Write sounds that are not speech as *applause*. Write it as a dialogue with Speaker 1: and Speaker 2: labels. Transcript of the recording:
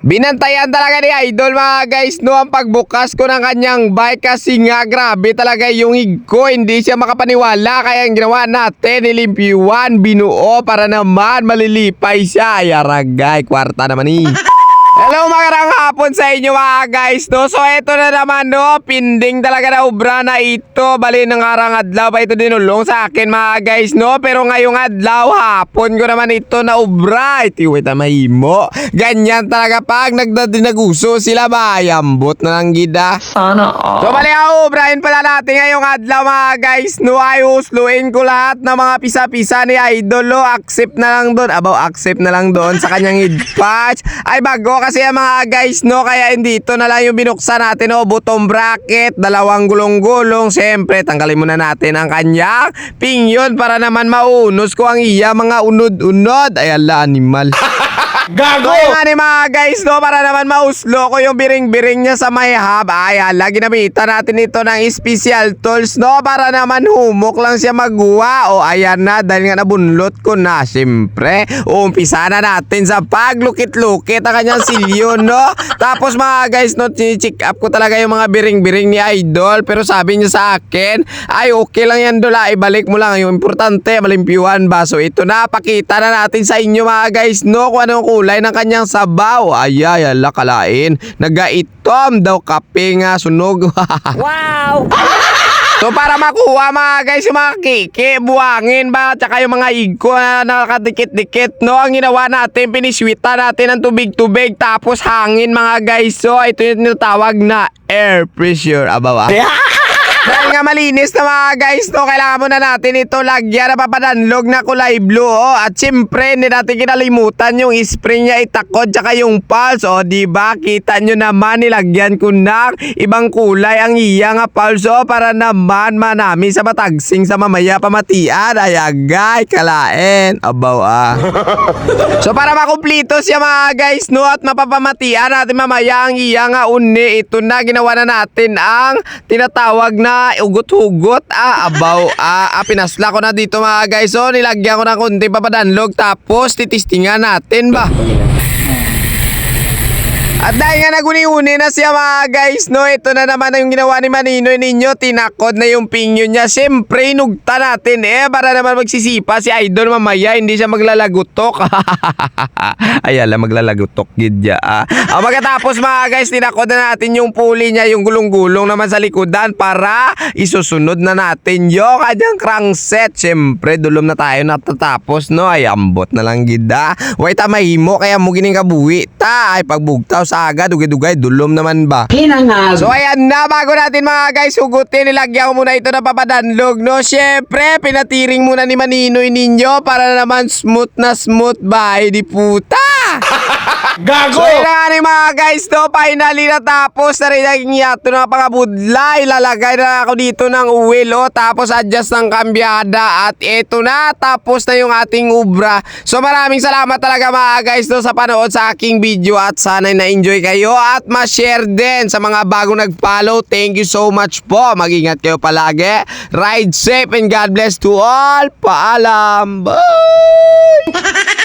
Speaker 1: Binantayan talaga ni Idol mga guys no ang pagbukas ko ng kanyang bike kasi nga grabe talaga yung hig ko. Hindi siya makapaniwala kaya ang ginawa natin nilimpyuan binuo para naman malilipay siya. Ay aragay kwarta naman eh. *laughs* Hello magandang hapon sa inyo mga guys no? So eto na naman no? Pinding talaga na obra na ito. Bali ng arang adlaw pa ito dinulong sa akin mga guys no? Pero ngayong adlaw hapon ko naman ito na obra Ito wait na mahimo Ganyan talaga pag nagdadinaguso sila Bayambot na lang gida.
Speaker 2: Sana all.
Speaker 1: So bali ang obrahin pala natin ngayong adlaw mga guys no? Ay usluin ko lahat ng mga pisa-pisa ni Idol no? Accept na lang doon. Abaw accept na lang doon sa kanyang patch. Ay bago kasi ang mga guys no kaya hindi. Ito na lang yung binuksan natin no button bracket dalawang gulong-gulong. Siyempre tanggalin muna natin ang kanyang pingyon para naman maunos ko ang iya mga unod-unod. Ay ala animal *laughs* *laughs*
Speaker 2: Gago!
Speaker 1: So nga ni mga guys no para naman mauslo ko yung biring-biring niya sa may hub ay hala ginamitan natin ito ng special tools no para naman humok lang siya magwa o ayan na dahil nga nabunlot ko na siyempre umpisa na natin sa paglukit-lukit ang kanyang silyo no. Tapos mga guys no check up ko talaga yung mga biring-biring ni Idol. Pero sabi niya sa akin ay okay lang yan dola ibalik mo lang. Yung importante malimpyuhan ba? So ito na pakita na natin sa inyo mga guys no kung anong kulay ng kanyang sabaw ay ay ala kalain nagaitom daw kape nga sunog *laughs*
Speaker 2: Wow!
Speaker 1: So para makuha mga guys yung mga kiki, buhangin ba, tsaka yung mga igko na nakadikit-dikit, no? Ang ginawa natin, piniswita natin ng tubig-tubig, tapos hangin mga guys. So ito yung tinatawag na air pressure, abawa. *laughs* Dahil nga malinis na mga guys, no, kailangan muna natin ito lagyan na papadanlog na kulay blue, oh. At siyempre, hindi natin kinalimutan yung spring niya itakod, tsaka yung pulse, oh, di ba? Kita nyo naman, nilagyan ko ng ibang kulay ang iya nga pulse, oh, para naman manami sa matagsing sa mamaya pamatian. Ay, agay, kalain. Abaw, ah. *laughs* So para makumplito siya mga guys no at mapapamatian natin mamaya ang iya nga uni ito na ginawa na natin ang tinatawag na ugot-hugot ah abaw *laughs* ah, ah pinasla ko na dito mga guys. So nilagyan ko ng kunti papadanlog tapos titistingan natin ba at dahil nga naguni-uni na siya mga guys, no, ito na naman yung ginawa ni Maninoy ninyo, tinakod na yung pingyo niya. Siyempre, inugta natin eh, para naman magsisipa si Idol mamaya, hindi siya maglalagutok. *laughs* Ay, ala, maglalagutok, gidya. Ah. Ah, magkatapos mga guys, tinakod na natin yung puli niya, yung gulong-gulong naman sa likodan para isusunod na natin yung kanyang crankset. Siyempre, dulom na tayo natatapos, no? Ay, ambot na lang gida. Way ta mahimo, kaya mo gining kabuhi. Ta, ay pagbugtaw sa aga, dugay-dugay, dulom naman ba?
Speaker 2: Hinangag!
Speaker 1: So ayan na, bago natin mga guys hugutin, nilagyan ko muna ito na papadanlog, no? Siyempre, pinatiring muna ni Maninoy ninyo para naman smooth na smooth ba? Di puta! *laughs*
Speaker 2: Gago!
Speaker 1: So na nga ni mga guys, no? Finally natapos na rin ang yato ng pangabudla. Ilalagay na ako dito ng uwil, oh. Tapos adjust ng kambyada. At ito na, tapos na yung ating ubra. So maraming salamat talaga mga guys, no? Sa panood sa aking video. At sana'y na-enjoy kayo. At ma-share din sa mga bagong nag-follow. Thank you so much po. Mag-ingat kayo palagi. Ride safe and God bless to all. Paalam. Bye! *laughs*